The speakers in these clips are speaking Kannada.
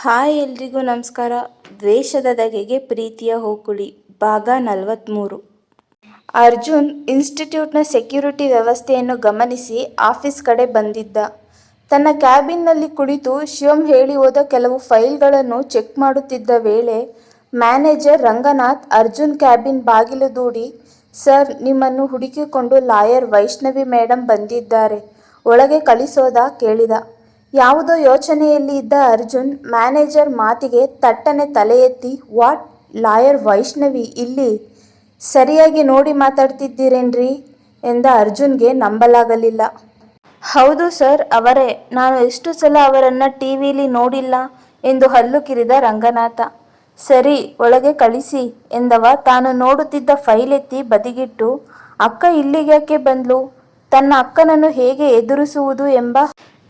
ಹಾಯ್ ಎಲ್ರಿಗೂ ನಮಸ್ಕಾರ. ದ್ವೇಷದ ದಗೆಗೆ ಪ್ರೀತಿಯ ಹೋಕುಳಿ, ಭಾಗ ನಲವತ್ತ್ಮೂರು ಅರ್ಜುನ್ ಇನ್ಸ್ಟಿಟ್ಯೂಟ್ನ ಸೆಕ್ಯೂರಿಟಿ ವ್ಯವಸ್ಥೆಯನ್ನು ಗಮನಿಸಿ ಆಫೀಸ್ ಕಡೆ ಬಂದಿದ್ದ. ತನ್ನ ಕ್ಯಾಬಿನ್ನಲ್ಲಿ ಕುಳಿತು ಶಿವಂ ಹೇಳಿ ಹೋದ ಕೆಲವು ಫೈಲ್ಗಳನ್ನು ಚೆಕ್ ಮಾಡುತ್ತಿದ್ದ ವೇಳೆ ಮ್ಯಾನೇಜರ್ ರಂಗನಾಥ್ ಅರ್ಜುನ್ ಕ್ಯಾಬಿನ್ ಬಾಗಿಲು ದೂಡಿ, ಸರ್, ನಿಮ್ಮನ್ನು ಹುಡುಕಿಕೊಂಡು ಲಾಯರ್ ವೈಷ್ಣವಿ ಮೇಡಮ್ ಬಂದಿದ್ದಾರೆ. ಒಳಗೆ ಕಳಿಸೋದಾ? ಕೇಳಿದ. ಯಾವುದೋ ಯೋಚನೆಯಲ್ಲಿ ಇದ್ದ ಅರ್ಜುನ್ ಮ್ಯಾನೇಜರ್ ಮಾತಿಗೆ ತಟ್ಟನೆ ತಲೆ ಎತ್ತಿ ವಾಟ್? ಲಾಯರ್ ವೈಷ್ಣವಿ ಇಲ್ಲಿ? ಸರಿಯಾಗಿ ನೋಡಿ ಮಾತಾಡ್ತಿದ್ದೀರೇನ್ರಿ? ಎಂದ ಅರ್ಜುನ್ಗೆ ನಂಬಲಾಗಲಿಲ್ಲ. ಹೌದು ಸರ್, ಅವರೇ. ನಾನು ಎಷ್ಟು ಸಲ ಅವರನ್ನು ಟಿ ವಿಲಿ ನೋಡಿಲ್ಲ ಎಂದು ಹಲ್ಲು ಕಿರಿದ ರಂಗನಾಥ. ಸರಿ, ಒಳಗೆ ಕಳಿಸಿ ಎಂದವ ತಾನು ನೋಡುತ್ತಿದ್ದ ಫೈಲ್ ಎತ್ತಿ ಬದಿಗಿಟ್ಟು, ಅಕ್ಕ ಇಲ್ಲಿಗ್ಯಾಕೆ ಬಂದ್ಲು? ತನ್ನ ಅಕ್ಕನನ್ನು ಹೇಗೆ ಎದುರಿಸುವುದು ಎಂಬ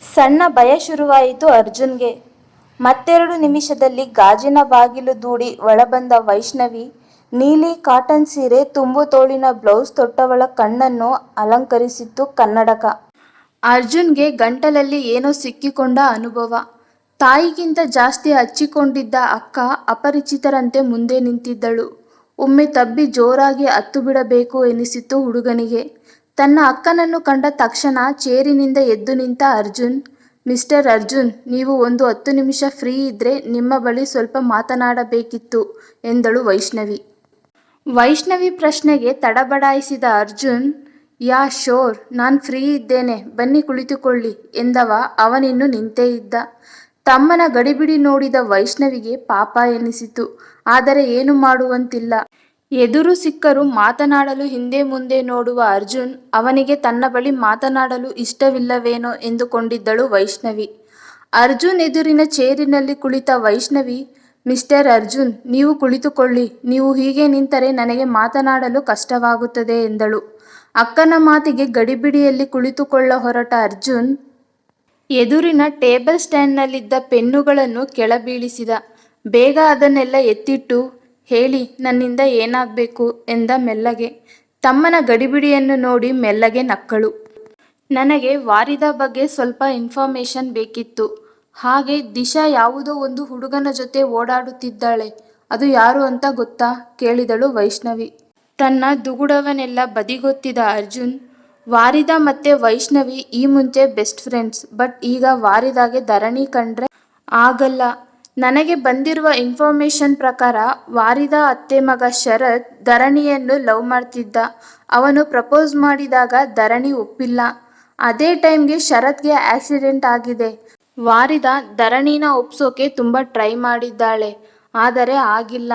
ಸಣ್ಣ ಭಯ ಶುರುವಾಯಿತು ಅರ್ಜುನ್ಗೆ. ಮತ್ತೆರಡು ನಿಮಿಷದಲ್ಲಿ ಗಾಜಿನ ಬಾಗಿಲು ದೂಡಿ ಒಳಬಂದ ವೈಷ್ಣವಿ, ನೀಲಿ ಕಾಟನ್ ಸೀರೆ, ತುಂಬು ತೋಳಿನ ಬ್ಲೌಸ್, ತೊಟ್ಟವಳ ಕಣ್ಣನ್ನು ಅಲಂಕರಿಸಿತ್ತು ಕನ್ನಡಕ. ಅರ್ಜುನ್ಗೆ ಗಂಟಲಲ್ಲಿ ಏನೋ ಸಿಕ್ಕಿಕೊಂಡ ಅನುಭವ. ತಾಯಿಗಿಂತ ಜಾಸ್ತಿ ಹಚ್ಚಿಕೊಂಡಿದ್ದ ಅಕ್ಕ ಅಪರಿಚಿತರಂತೆ ಮುಂದೆ ನಿಂತಿದ್ದಳು. ಒಮ್ಮೆ ತಬ್ಬಿ ಜೋರಾಗಿ ಹತ್ತು ಬಿಡಬೇಕು ಎನಿಸಿತು ಹುಡುಗನಿಗೆ. ತನ್ನ ಅಕ್ಕನನ್ನು ಕಂಡ ತಕ್ಷಣ ಚೇರಿನಿಂದ ಎದ್ದು ನಿಂತ ಅರ್ಜುನ್, ಮಿಸ್ಟರ್ ಅರ್ಜುನ್, ನೀವು ಒಂದು ಹತ್ತು ನಿಮಿಷ ಫ್ರೀ ಇದ್ದರೆ ನಿಮ್ಮ ಬಳಿ ಸ್ವಲ್ಪ ಮಾತನಾಡಬೇಕಿತ್ತು, ಎಂದಳು ವೈಷ್ಣವಿ. ವೈಷ್ಣವಿ ಪ್ರಶ್ನೆಗೆ ತಡಬಡಾಯಿಸಿದ ಅರ್ಜುನ್, ಯಾ ಶೋರ್, ನಾನು ಫ್ರೀ ಇದ್ದೇನೆ, ಬನ್ನಿ ಕುಳಿತುಕೊಳ್ಳಿ, ಎಂದವ ಅವನಿನ್ನು ನಿಂತೇ ಇದ್ದ. ತಮ್ಮನ ಗಡಿಬಿಡಿ ನೋಡಿದ ವೈಷ್ಣವಿಗೆ ಪಾಪ ಎನಿಸಿತು, ಆದರೆ ಏನು ಮಾಡುವಂತಿಲ್ಲ. ಎದುರು ಸಿಕ್ಕರು ಮಾತನಾಡಲು ಹಿಂದೆ ಮುಂದೆ ನೋಡುವ ಅರ್ಜುನ್ ಅವನಿಗೆ ತನ್ನ ಬಳಿ ಮಾತನಾಡಲು ಇಷ್ಟವಿಲ್ಲವೇನೋ ಎಂದುಕೊಂಡಿದ್ದಳು ವೈಷ್ಣವಿ. ಅರ್ಜುನ್ ಎದುರಿನ ಚೇರಿನಲ್ಲಿ ಕುಳಿತ ವೈಷ್ಣವಿ, ಮಿಸ್ಟರ್ ಅರ್ಜುನ್, ನೀವು ಕುಳಿತುಕೊಳ್ಳಿ, ನೀವು ಹೀಗೆ ನಿಂತರೆ ನನಗೆ ಮಾತನಾಡಲು ಕಷ್ಟವಾಗುತ್ತದೆ ಎಂದಳು. ಅಕ್ಕನ ಮಾತಿಗೆ ಗಡಿಬಿಡಿಯಲ್ಲಿ ಕುಳಿತುಕೊಳ್ಳ ಹೊರಟ ಅರ್ಜುನ್ ಎದುರಿನ ಟೇಬಲ್ ಸ್ಟ್ಯಾಂಡ್ನಲ್ಲಿದ್ದ ಪೆನ್ನುಗಳನ್ನು ಕೆಳಬೀಳಿಸಿದ. ಬೇಗ ಅದನ್ನೆಲ್ಲ ಎತ್ತಿಟ್ಟು ಹೇಳಿ, ನನ್ನಿಂದ ಏನಾಗಬೇಕು? ಎಂದ ಮೆಲ್ಲಗೆ. ತಮ್ಮನ ಗಡಿಬಿಡಿಯನ್ನು ನೋಡಿ ಮೆಲ್ಲಗೆ ನಕ್ಕಳು. ನನಗೆ ವಾರಿದ ಬಗ್ಗೆ ಸ್ವಲ್ಪ ಇನ್ಫಾರ್ಮೇಶನ್ ಬೇಕಿತ್ತು. ಹಾಗೆ ದಿಶಾ ಯಾವುದೋ ಒಂದು ಹುಡುಗನ ಜೊತೆ ಓಡಾಡುತ್ತಿದ್ದಾಳೆ. ಅದು ಯಾರು ಅಂತ ಗೊತ್ತಾ? ಕೇಳಿದಳು ವೈಷ್ಣವಿ. ತನ್ನ ದುಗುಡವನೆಲ್ಲ ಬದಿಗೊತ್ತಿದ ಅರ್ಜುನ್, ವಾರಿದ ಮತ್ತೆ ವೈಷ್ಣವಿ ಈ ಮುಂಚೆ ಬೆಸ್ಟ್ ಫ್ರೆಂಡ್ಸ್ ಬಟ್ ಈಗ ವಾರಿದಾಗೆ ಧರಣಿ ಕಂಡ್ರೆ ಆಗಲ್ಲ. ನನಗೆ ಬಂದಿರುವ ಇನ್ಫಾರ್ಮೇಶನ್ ಪ್ರಕಾರ ವಾರಿದ ಅತ್ತೆ ಮಗ ಶರತ್ ಧರಣಿಯನ್ನು ಲವ್ ಮಾಡ್ತಿದ್ದ. ಅವನು ಪ್ರಪೋಸ್ ಮಾಡಿದಾಗ ಧರಣಿ ಒಪ್ಪಿಲ್ಲ. ಅದೇ ಟೈಮ್ಗೆ ಶರತ್ಗೆ ಆಕ್ಸಿಡೆಂಟ್ ಆಗಿದೆ. ವಾರಿದ ಧರಣಿನ ಒಪ್ಸೋಕೆ ತುಂಬ ಟ್ರೈ ಮಾಡಿದ್ದಾಳೆ. ಆದರೆ ಆಗಿಲ್ಲ.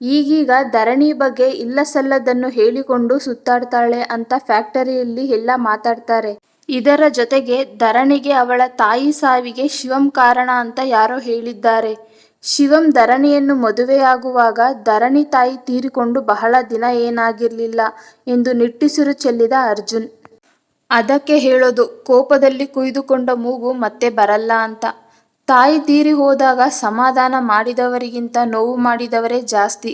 ಈಗೀಗ ಧರಣಿ ಬಗ್ಗೆ ಇಲ್ಲ ಸಲ್ಲದನ್ನು ಹೇಳಿಕೊಂಡು ಸುತ್ತಾಡ್ತಾಳೆ ಅಂತ ಫ್ಯಾಕ್ಟರಿಯಲ್ಲಿ ಎಲ್ಲ ಮಾತಾಡ್ತಾರೆ. ಇದರ ಜೊತೆಗೆ ಧರಣಿಗೆ ಅವಳ ತಾಯಿ ಸಾವಿಗೆ ಶಿವಂ ಕಾರಣ ಅಂತ ಯಾರೋ ಹೇಳಿದ್ದಾರೆ. ಶಿವಂ ಧರಣಿಯನ್ನು ಮದುವೆಯಾಗುವಾಗ ಧರಣಿ ತಾಯಿ ತೀರಿಕೊಂಡು ಬಹಳ ದಿನ ಏನಾಗಿರಲಿಲ್ಲ ಎಂದು ನಿಟ್ಟುಸಿರು ಚೆಲ್ಲಿದ ಅರ್ಜುನ್. ಅದಕ್ಕೆ ಹೇಳೋದು, ಕೋಪದಲ್ಲಿ ಕುಯ್ದುಕೊಂಡ ಮೂಗು ಮತ್ತೆ ಬರಲ್ಲ ಅಂತ. ತಾಯಿ ತೀರಿ ಹೋದಾಗ ಸಮಾಧಾನ ಮಾಡಿದವರಿಗಿಂತ ನೋವು ಮಾಡಿದವರೇ ಜಾಸ್ತಿ.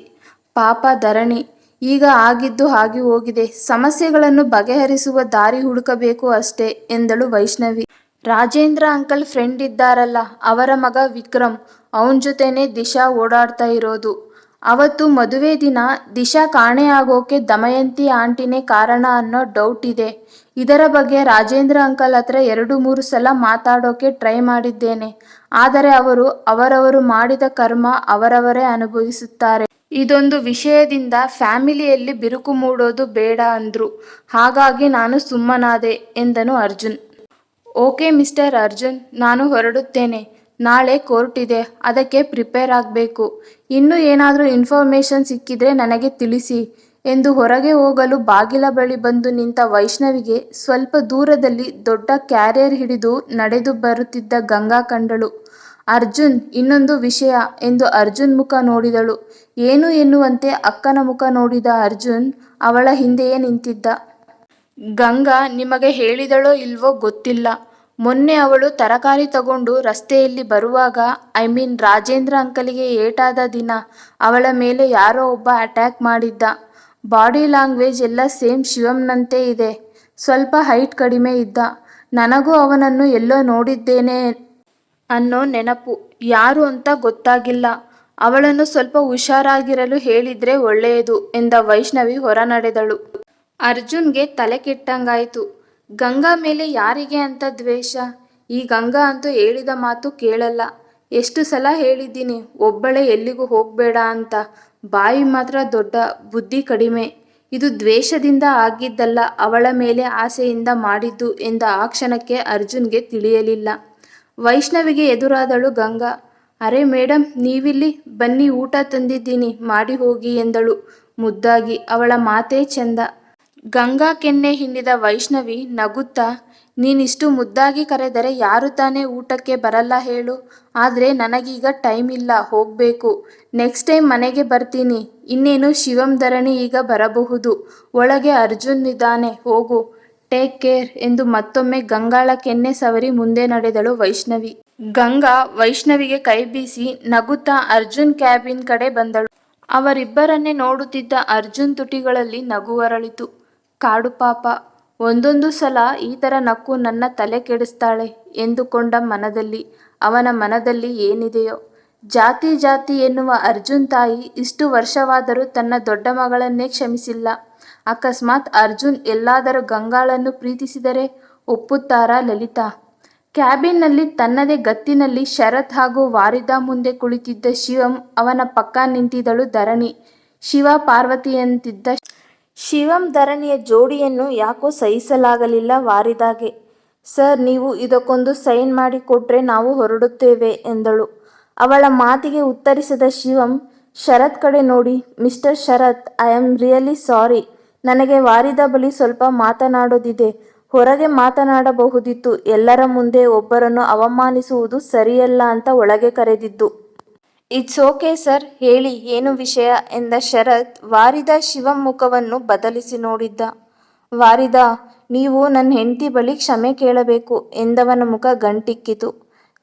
ಪಾಪ ಧರಣಿ. ಈಗ ಆಗಿದ್ದು ಆಗಿ ಹೋಗಿದೆ. ಸಮಸ್ಯೆಗಳನ್ನು ಬಗೆಹರಿಸುವ ದಾರಿ ಹುಡುಕಬೇಕು ಅಷ್ಟೇ ಎಂದಳು ವೈಷ್ಣವಿ. ರಾಜೇಂದ್ರ ಅಂಕಲ್ ಫ್ರೆಂಡ್ ಇದ್ದಾರಲ್ಲ, ಅವರ ಮಗ ವಿಕ್ರಮ್. ಅವನ ಜೊತೆನೆ ದಿಶಾ ಓಡಾಡ್ತಾ ಇರೋದು. ಅವತ್ತು ಮದುವೆ ದಿನ, ದಿಶಾ ಆಗೋಕೆ ದಮಯಂತಿ ಆಂಟಿನೇ ಕಾರಣ ಅನ್ನೋ ಡೌಟ್ ಇದೆ. ಇದರ ಬಗ್ಗೆ ರಾಜೇಂದ್ರ ಅಂಕಲ್ ಹತ್ರ ಎರಡು ಮೂರು ಸಲ ಮಾತಾಡೋಕೆ ಟ್ರೈ ಮಾಡಿದ್ದೇನೆ. ಆದರೆ ಅವರು ಅವರವರು ಮಾಡಿದ ಕರ್ಮ ಅವರವರೇ ಅನುಭವಿಸುತ್ತಾರೆ. ಇದೊಂದು ವಿಷಯದಿಂದ ಫ್ಯಾಮಿಲಿಯಲ್ಲಿ ಬಿರುಕು ಮೂಡೋದು ಬೇಡ ಅಂದ್ರು. ಹಾಗಾಗಿ ನಾನು ಸುಮ್ಮನಾದೆ, ಎಂದನು ಅರ್ಜುನ್. ಓಕೆ ಮಿಸ್ಟರ್ ಅರ್ಜುನ್, ನಾನು ಹೊರಡುತ್ತೇನೆ. ನಾಳೆ ಕೋರ್ಟ್ ಇದೆ, ಅದಕ್ಕೆ ಪ್ರಿಪೇರ್ ಆಗಬೇಕು. ಇನ್ನೂ ಏನಾದರೂ ಇನ್ಫಾರ್ಮೇಷನ್ ಸಿಕ್ಕಿದ್ರೆ ನನಗೆ ತಿಳಿಸಿ, ಎಂದು ಹೊರಗೆ ಹೋಗಲು ಬಾಗಿಲ ಬಳಿ ಬಂದು ನಿಂತ ವೈಷ್ಣವಿಗೆ ಸ್ವಲ್ಪ ದೂರದಲ್ಲಿ ದೊಡ್ಡ ಕ್ಯಾರಿಯರ್ ಹಿಡಿದು ನಡೆದು ಬರುತ್ತಿದ್ದ ಗಂಗಾ ಕಂಡಳು. ಅರ್ಜುನ್ ಇನ್ನೊಂದು ವಿಷಯ ಎಂದು ಅರ್ಜುನ್ ಮುಖ ನೋಡಿದಳು. ಏನು ಎನ್ನುವಂತೆ ಅಕ್ಕನ ಮುಖ ನೋಡಿದ ಅರ್ಜುನ್ ಅವಳ ಹಿಂದೆಯೇ ನಿಂತಿದ್ದ. ಗಂಗಾ ನಿಮಗೆ ಹೇಳಿದಳೋ ಇಲ್ವೋ ಗೊತ್ತಿಲ್ಲ. ಮೊನ್ನೆ ಅವಳು ತರಕಾರಿ ತಗೊಂಡು ರಸ್ತೆಯಲ್ಲಿ ಬರುವಾಗ, ಐ ಮೀನ್ ರಾಜೇಂದ್ರ ಅಂಕಲಿಗೆ ಏಟಾದ ದಿನ ಅವಳ ಮೇಲೆ ಯಾರೋ ಒಬ್ಬ ಅಟ್ಯಾಕ್ ಮಾಡಿದ್ದ. ಬಾಡಿ ಲ್ಯಾಂಗ್ವೇಜ್ ಎಲ್ಲ ಸೇಮ್ ಶಿವಂನಂತೆ ಇದೆ. ಸ್ವಲ್ಪ ಹೈಟ್ ಕಡಿಮೆ ಇದ್ದ. ನನಗೂ ಅವನನ್ನು ಎಲ್ಲೋ ನೋಡಿದ್ದೇನೆ ಅನ್ನೋ ನೆನಪು ಯಾರು ಅಂತ ಗೊತ್ತಾಗಿಲ್ಲ. ಅವಳನ್ನು ಸ್ವಲ್ಪ ಹುಷಾರಾಗಿರಲು ಹೇಳಿದ್ರೆ ಒಳ್ಳೆಯದು ಎಂದ ವೈಷ್ಣವಿ ಹೊರ ನಡೆದಳು ಅರ್ಜುನ್ಗೆ ತಲೆ ಕೆಟ್ಟಂಗಾಯ್ತು. ಗಂಗಾ ಮೇಲೆ ಯಾರಿಗೆ ಅಂತ ದ್ವೇಷ? ಈ ಗಂಗಾ ಅಂತೂ ಹೇಳಿದ ಮಾತು ಕೇಳಲ್ಲ. ಎಷ್ಟು ಸಲ ಹೇಳಿದ್ದೀನಿ, ಒಬ್ಬಳೇ ಎಲ್ಲಿಗೂ ಹೋಗ್ಬೇಡ ಅಂತ. ಬಾಯಿ ಮಾತ್ರ ದೊಡ್ಡ ಬುದ್ಧಿ ಕಡಿಮೆ. ಇದು ದ್ವೇಷದಿಂದ ಆಗಿದ್ದಲ್ಲ, ಅವಳ ಮೇಲೆ ಆಸೆಯಿಂದ ಮಾಡಿದ್ದು ಎಂದ ಆ ಕ್ಷಣಕ್ಕೆ ಅರ್ಜುನ್ಗೆ ತಿಳಿಯಲಿಲ್ಲ. ವೈಷ್ಣವಿಗೆ ಎದುರಾದಳು ಗಂಗಾ. ಅರೆ ಮೇಡಮ್ ನೀವಿಲ್ಲಿ ಬನ್ನಿ ಊಟ ತಂದಿದ್ದೀನಿ, ಮಾಡಿ ಹೋಗಿ ಎಂದಳು ಮುದ್ದಾಗಿ. ಅವಳ ಮಾತೇ ಚಂದ. ಗಂಗಾ ಕೆನ್ನೆ ಹಿಂಡಿದ ವೈಷ್ಣವಿ ನಗುತ್ತಾ, ನೀನಿಷ್ಟು ಮುದ್ದಾಗಿ ಕರೆದರೆ ಯಾರು ತಾನೇ ಊಟಕ್ಕೆ ಬರಲ್ಲ ಹೇಳು. ಆದರೆ ನನಗೀಗ ಟೈಮ್ ಇಲ್ಲ, ಹೋಗಬೇಕು. ನೆಕ್ಸ್ಟ್ ಟೈಮ್ ಮನೆಗೆ ಬರ್ತೀನಿ. ಇನ್ನೇನು ಶಿವಂ ಧರಣಿ ಈಗ ಬರಬಹುದು. ಒಳಗೆ ಅರ್ಜುನ್ ಇದ್ದಾನೆ, ಹೋಗು. ಟೇಕ್ ಕೇರ್ ಎಂದು ಮತ್ತೊಮ್ಮೆ ಗಂಗಾಳ ಕೆನ್ನೆ ಸವರಿ ಮುಂದೆ ನಡೆದಳು ವೈಷ್ಣವಿ. ಗಂಗಾ ವೈಷ್ಣವಿಗೆ ಕೈ ಬೀಸಿ ನಗುತ್ತಾ ಅರ್ಜುನ್ ಕ್ಯಾಬಿನ್ ಕಡೆ ಬಂದಳು. ಅವರಿಬ್ಬರನ್ನೇ ನೋಡುತ್ತಿದ್ದ ಅರ್ಜುನ್ ತುಟಿಗಳಲ್ಲಿ ನಗು ಅರಳಿತು. ಕಾಡು ಪಾಪ, ಒಂದೊಂದು ಸಲ ಈ ಥರ ನಕ್ಕು ನನ್ನ ತಲೆ ಕೆಡಿಸ್ತಾಳೆ ಎಂದುಕೊಂಡ ಮನದಲ್ಲಿ. ಅವನ ಮನದಲ್ಲಿ ಏನಿದೆಯೋ. ಜಾತಿ ಜಾತಿ ಎನ್ನುವ ಅರ್ಜುನ್ ತಾಯಿ ಇಷ್ಟು ವರ್ಷವಾದರೂ ತನ್ನ ದೊಡ್ಡ ಮಗಳನ್ನೇ ಕ್ಷಮಿಸಿಲ್ಲ. ಅಕಸ್ಮಾತ್ ಅರ್ಜುನ್ ಎಲ್ಲಾದರೂ ಗಂಗಾಳನ್ನು ಪ್ರೀತಿಸಿದರೆ, ಒಪ್ಪುತ್ತಾರಾ ಲಲಿತಾ? ಕ್ಯಾಬಿನ್ನಲ್ಲಿ ತನ್ನದೇ ಗತ್ತಿನಲ್ಲಿ ಶರತ್ ಹಾಗೂ ವಾರಿದಾ ಮುಂದೆ ಕುಳಿತಿದ್ದ ಶಿವಂ ಅವನ ಪಕ್ಕ ನಿಂತಿದ್ದಳು ಧರಣಿ. ಶಿವ ಪಾರ್ವತಿಯಂತಿದ್ದ ಶಿವಂ ಧರಣಿಯ ಜೋಡಿಯನ್ನು ಯಾಕೋ ಸಹಿಸಲಾಗಲಿಲ್ಲ ವಾರಿದಾಗೆ. ಸರ್, ನೀವು ಇದಕ್ಕೊಂದು ಸೈನ್ ಮಾಡಿ ಕೊಟ್ರೆ ನಾವು ಹೊರಡುತ್ತೇವೆ ಎಂದಳು. ಅವಳ ಮಾತಿಗೆ ಉತ್ತರಿಸಿದ ಶಿವಂ, ಶರತ್ ಕಡೆ ನೋಡಿ, mister Sharath, I am really sorry. ನನಗೆ ವಾರಿದ ಬಳಿ ಸ್ವಲ್ಪ ಮಾತನಾಡೋದಿದೆ. ಹೊರಗೆ ಮಾತನಾಡಬಹುದಿತ್ತು. ಎಲ್ಲರ ಮುಂದೆ ಒಬ್ಬರನ್ನು ಅವಮಾನಿಸುವುದು ಸರಿಯಲ್ಲ ಅಂತ ಒಳಗೆ ಕರೆದಿದ್ದು. ಇಟ್ಸ್ ಓಕೆ ಸರ್, ಹೇಳಿ, ಏನು ವಿಷಯ? ಎಂದ ಶರತ್ ವಾರಿದ ಶಿವಂ ಮುಖವನ್ನು ಬದಲಿಸಿ ನೋಡಿದ್ದ. ವಾರಿದ, ನೀವು ನನ್ನ ಹೆಂಡತಿ ಬಳಿ ಕ್ಷಮೆ ಕೇಳಬೇಕು ಎಂದವನ ಮುಖ ಗಂಟಿಕ್ಕಿತು.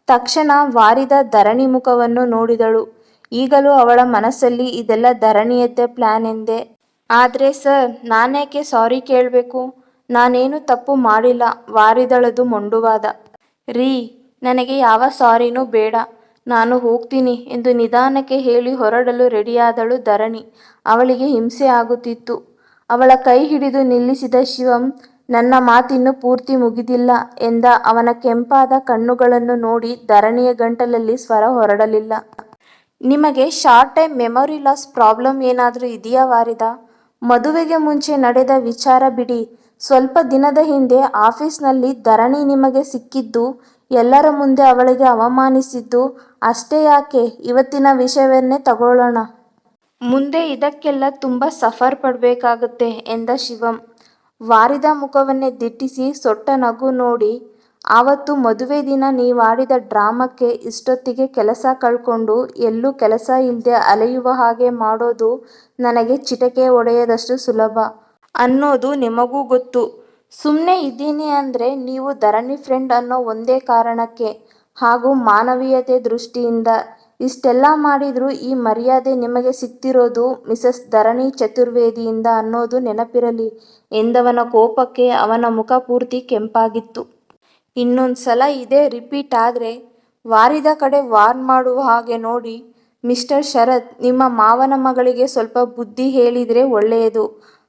ತಕ್ಷಣ ವಾರಿದ ಧರಣಿ ಮುಖವನ್ನು ನೋಡಿದಳು. ಈಗಲೂ ಅವಳ ಮನಸ್ಸಲ್ಲಿ ಇದೆಲ್ಲ ಧರಣಿಯದ್ದೇ ಪ್ಲಾನ್ ಎಂದೆ. ಆದರೆ ಸರ್ ನಾನೇಕೆ ಸಾರಿ ಕೇಳಬೇಕು? ನಾನೇನು ತಪ್ಪು ಮಾಡಿಲ್ಲ, ವಾರಿದಳದು ಮೊಂಡುವಾದ. ರೀ, ನನಗೆ ಯಾವ ಸಾರಿನೂ ಬೇಡ. ನಾನು ಹೋಗ್ತೀನಿ ಎಂದು ನಿಧಾನಕ್ಕೆ ಹೇಳಿ ಹೊರಡಲು ರೆಡಿಯಾದಳು ಧರಣಿ. ಅವಳಿಗೆ ಹಿಂಸೆ ಆಗುತ್ತಿತ್ತು. ಅವಳ ಕೈ ಹಿಡಿದು ನಿಲ್ಲಿಸಿದ ಶಿವಂ, ನನ್ನ ಮಾತಿನ್ನು ಪೂರ್ತಿ ಮುಗಿದಿಲ್ಲ ಎಂದ ಅವನ ಕೆಂಪಾದ ಕಣ್ಣುಗಳನ್ನು ನೋಡಿ ಧರಣಿಯ ಗಂಟಲಲ್ಲಿ ಸ್ವರ ಹೊರಡಲಿಲ್ಲ. ನಿಮಗೆ short time memory loss problem ಏನಾದರೂ ಇದೆಯಾ, ವಾರಿದ? ಮದುವೆಗೆ ಮುಂಚೆ ನಡೆದ ವಿಚಾರ ಬಿಡಿ. ಸ್ವಲ್ಪ ದಿನದ ಹಿಂದೆ ಆಫೀಸ್ನಲ್ಲಿ ಧರಣಿ ನಿಮಗೆ ಸಿಕ್ಕಿದ್ದು, ಎಲ್ಲರ ಮುಂದೆ ಅವಳಿಗೆ ಅವಮಾನಿಸಿದ್ದು, ಅಷ್ಟೇ ಯಾಕೆ? ಇವತ್ತಿನ ವಿಷಯವನ್ನೇ ತಗೊಳ್ಳೋಣ. ಮುಂದೆ ಇದಕ್ಕೆಲ್ಲ ತುಂಬ ಸಫರ್ ಪಡಬೇಕಾಗುತ್ತೆ ಎಂದ ಶಿವಂ. ವಾರಿದ ಮುಖವನ್ನೇ ದಿಟ್ಟಿಸಿ ಸೊಟ್ಟ ನಗು ನೋಡಿ ಆವತ್ತು ಮದುವೆ ದಿನ ನೀವಾಡಿದ ಡ್ರಾಮಕ್ಕೆ ಇಷ್ಟೊತ್ತಿಗೆ ಕೆಲಸ ಕಳ್ಕೊಂಡು ಎಲ್ಲೂ ಕೆಲಸ ಇಲ್ಲದೆ ಅಲೆಯುವ ಹಾಗೆ ಮಾಡೋದು ನನಗೆ ಚಿಟಕೆ ಒಡೆಯದಷ್ಟು ಸುಲಭ. ಅನ್ನೋದು ನಿಮಗೂ ಗೊತ್ತು. ಸುಮ್ಮನೆ ಇದ್ದೀನಿ ಅಂದರೆ ನೀವು ಧರಣಿ ಫ್ರೆಂಡ್ ಅನ್ನೋ ಒಂದೇ ಕಾರಣಕ್ಕೆ ಹಾಗೂ ಮಾನವೀಯತೆ ದೃಷ್ಟಿಯಿಂದ. ಇಷ್ಟೆಲ್ಲ ಮಾಡಿದರೂ ಈ ಮರ್ಯಾದೆ ನಿಮಗೆ ಸಿಗ್ತಿರೋದು ಮಿಸಸ್ ಧರಣಿ ಚತುರ್ವೇದಿಯಿಂದ ಅನ್ನೋದು ನೆನಪಿರಲಿ ಎಂದವನ ಕೋಪಕ್ಕೆ ಅವನ ಮುಖ ಪೂರ್ತಿ ಕೆಂಪಾಗಿತ್ತು. ಇನ್ನೊಂದು ಸಲ ಇದೇ ರಿಪೀಟ್ ಆದರೆ ವಾರಿದ ಕಡೆ ವಾರ್ನ್ ಮಾಡುವ ಹಾಗೆ ನೋಡಿ ಮಿಸ್ಟರ್ ಶರತ್, ನಿಮ್ಮ ಮಾವನ ಮಗಳಿಗೆ ಸ್ವಲ್ಪ ಬುದ್ಧಿ ಹೇಳಿದರೆ ಒಳ್ಳೆಯದು.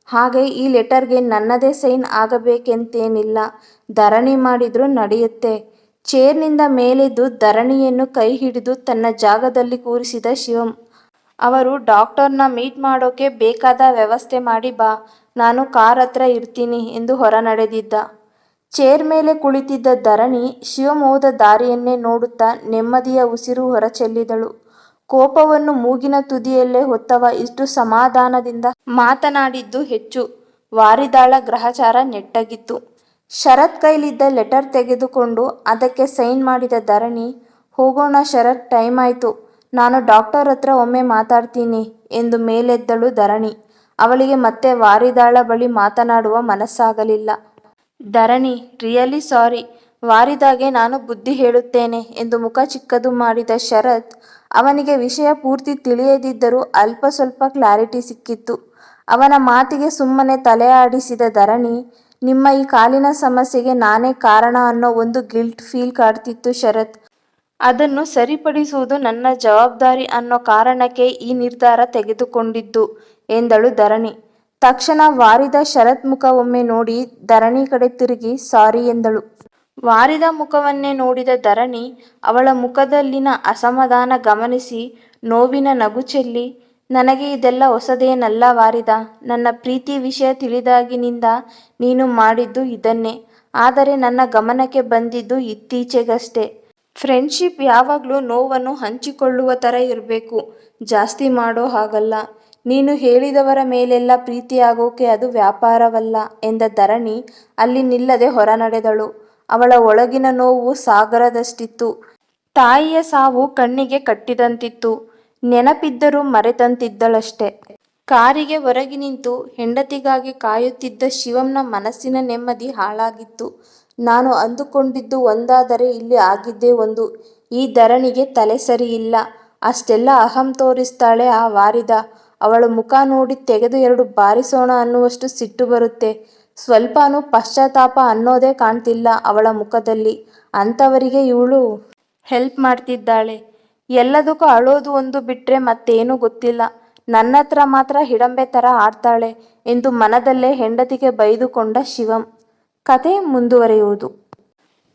ಹಾಗೆ ಈ ಲೆಟರ್ಗೆ ನನ್ನದೇ ಸೈನ್ ಆಗಬೇಕೆಂತೇನಿಲ್ಲ. ಧರಣಿ ಮಾಡಿದರೂ ನಡೆಯುತ್ತೆ. ಚೇರ್ನಿಂದ ಮೇಲೆದ್ದು ಧರಣಿಯನ್ನು ಕೈ ಹಿಡಿದು ತನ್ನ ಜಾಗದಲ್ಲಿ ಕೂರಿಸಿದ ಶಿವಂ, ಅವರು ಡಾಕ್ಟರ್ನ ಮೀಟ್ ಮಾಡೋಕೆ ಬೇಕಾದ ವ್ಯವಸ್ಥೆ ಮಾಡಿ ಬಾ. ನಾನು ಕಾರ್ ಹತ್ರ ಇರ್ತೀನಿ ಎಂದು ಹೊರ ನಡೆದಿದ್ದ ಚೇರ್ ಮೇಲೆ ಕುಳಿತಿದ್ದ ಧರಣಿ ಶಿವಮೋದ ದಾರಿಯನ್ನೇ ನೋಡುತ್ತಾ ನೆಮ್ಮದಿಯ ಉಸಿರು ಹೊರಚೆಲ್ಲಿದಳು. ಕೋಪವನ್ನು ಮೂಗಿನ ತುದಿಯಲ್ಲೇ ಹೊತ್ತವ ಇಷ್ಟು ಸಮಾಧಾನದಿಂದ ಮಾತನಾಡಿದ್ದು ಹೆಚ್ಚು. ವಾರಿದಾಳ ಗ್ರಹಚಾರ ನೆಟ್ಟಗಿತ್ತು. ಶರತ್ ಕೈಲಿದ್ದ ಲೆಟರ್ ತೆಗೆದುಕೊಂಡು ಅದಕ್ಕೆ ಸೈನ್ ಮಾಡಿದ ಧರಣಿ, ಹೋಗೋಣ ಶರತ್, ಟೈಮ್ ಆಯ್ತು. ನಾನು ಡಾಕ್ಟರ್ ಹತ್ರ ಒಮ್ಮೆ ಮಾತಾಡ್ತೀನಿ ಎಂದು ಮೇಲೆದ್ದಳು ಧರಣಿ. ಅವಳಿಗೆ ಮತ್ತೆ ವಾರಿದಾಳ ಬಳಿ ಮಾತನಾಡುವ ಮನಸ್ಸಾಗಲಿಲ್ಲ. ಧರಣಿ, ರಿಯಲಿ ಸಾರಿ, ವಾರಿದಾಗೆ ನಾನು ಬುದ್ಧಿ ಹೇಳುತ್ತೇನೆ ಎಂದು ಮುಖ ಚಿಕ್ಕದು ಮಾಡಿದ ಶರತ್ ಅವನಿಗೆ ವಿಷಯ ಪೂರ್ತಿ ತಿಳಿಯದಿದ್ದರೂ ಅಲ್ಪ ಸ್ವಲ್ಪ ಕ್ಲಾರಿಟಿ ಸಿಕ್ಕಿತ್ತು. ಅವನ ಮಾತಿಗೆ ಸುಮ್ಮನೆ ತಲೆ ಆಡಿಸಿದ ಧರಣಿ, ನಿಮ್ಮ ಈ ಕಾಲಿನ ಸಮಸ್ಯೆಗೆ ನಾನೇ ಕಾರಣ ಅನ್ನೋ ಒಂದು ಗಿಲ್ಟ್ ಫೀಲ್ ಕಾಡ್ತಿತ್ತು ಶರತ್. ಅದನ್ನು ಸರಿಪಡಿಸುವುದು ನನ್ನ ಜವಾಬ್ದಾರಿ ಅನ್ನೋ ಕಾರಣಕ್ಕೆ ಈ ನಿರ್ಧಾರ ತೆಗೆದುಕೊಂಡಿದ್ದು ಎಂದಳು ಧರಣಿ. ತಕ್ಷಣ ವಾರಿದ ಶರತ್ ಮುಖ ಒಮ್ಮೆ ನೋಡಿ ಧರಣಿ ಕಡೆ ತಿರುಗಿ, ಸಾರಿ ಎಂದಳು. ವಾರಿದ ಮುಖವನ್ನೇ ನೋಡಿದ ಧರಣಿ ಅವಳ ಮುಖದಲ್ಲಿನ ಅಸಮಾಧಾನ ಗಮನಿಸಿ, ನೋವಿನ ನಗು ಚೆಲ್ಲಿ, ನನಗೆ ಇದೆಲ್ಲ ಹೊಸದೇನಲ್ಲ ವಾರಿದ, ನನ್ನ ಪ್ರೀತಿ ವಿಷಯ ತಿಳಿದಾಗಿನಿಂದ ನೀನು ಮಾಡಿದ್ದು ಇದನ್ನೇ, ಆದರೆ ನನ್ನ ಗಮನಕ್ಕೆ ಬಂದಿದ್ದು ಇತ್ತೀಚೆಗಷ್ಟೇ. ಫ್ರೆಂಡ್ಶಿಪ್ ಯಾವಾಗಲೂ ನೋವನ್ನು ಹಂಚಿಕೊಳ್ಳುವ ಥರ ಇರಬೇಕು, ಜಾಸ್ತಿ ಮಾಡೋ ಹಾಗಲ್ಲ. ನೀನು ಹೇಳಿದವರ ಮೇಲೆಲ್ಲ ಪ್ರೀತಿಯಾಗೋಕೆ ಅದು ವ್ಯಾಪಾರವಲ್ಲ ಎಂದ ಧರಣಿ ಅಲ್ಲಿ ನಿಲ್ಲದೆ ಹೊರನಡೆದಳು. ಅವಳ ಒಳಗಿನ ನೋವು ಸಾಗರದಷ್ಟಿತ್ತು. ತಾಯಿಯ ಸಾವು ಕಣ್ಣಿಗೆ ಕಟ್ಟಿದಂತಿತ್ತು. ನೆನಪಿದ್ದರೂ ಮರೆತಂತಿದ್ದಳಷ್ಟೆ. ಕಾರಿಗೆ ಹೊರಗೆ ನಿಂತು ಹೆಂಡತಿಗಾಗಿ ಕಾಯುತ್ತಿದ್ದ ಶಿವಂನ ಮನಸ್ಸಿನ ನೆಮ್ಮದಿ ಹಾಳಾಗಿತ್ತು. ನಾನು ಅಂದುಕೊಂಡಿದ್ದು ಒಂದಾದರೆ ಇಲ್ಲಿ ಆಗಿದ್ದೇ ಒಂದು. ಈ ಧರಣಿಗೆ ತಲೆ ಸರಿಯಿಲ್ಲ. ಅಷ್ಟೆಲ್ಲ ಅಹಂ ತೋರಿಸ್ತಾಳೆ ಆ ವಾರಿದ. ಅವಳ ಮುಖ ನೋಡಿ ತೆಗೆದು ಎರಡು ಬಾರಿಸೋಣ ಅನ್ನುವಷ್ಟು ಸಿಟ್ಟು ಬರುತ್ತೆ. ಸ್ವಲ್ಪನೂ ಪಶ್ಚಾತ್ತಾಪ ಅನ್ನೋದೇ ಕಾಣ್ತಿಲ್ಲ ಅವಳ ಮುಖದಲ್ಲಿ. ಅಂಥವರಿಗೆ ಇವಳು ಹೆಲ್ಪ್ ಮಾಡ್ತಿದ್ದಾಳೆ. ಎಲ್ಲದಕ್ಕೂ ಅಳೋದು ಒಂದು ಬಿಟ್ಟರೆ ಮತ್ತೇನೂ ಗೊತ್ತಿಲ್ಲ. ನನ್ನ ಹತ್ರ ಮಾತ್ರ ಹಿಡಂಬೆ ಥರ ಆಡ್ತಾಳೆ ಎಂದು ಮನದಲ್ಲೇ ಹೆಂಡತಿಗೆ ಬೈದುಕೊಂಡ ಶಿವಂ. ಕತೆ ಮುಂದುವರಿಯುವುದು.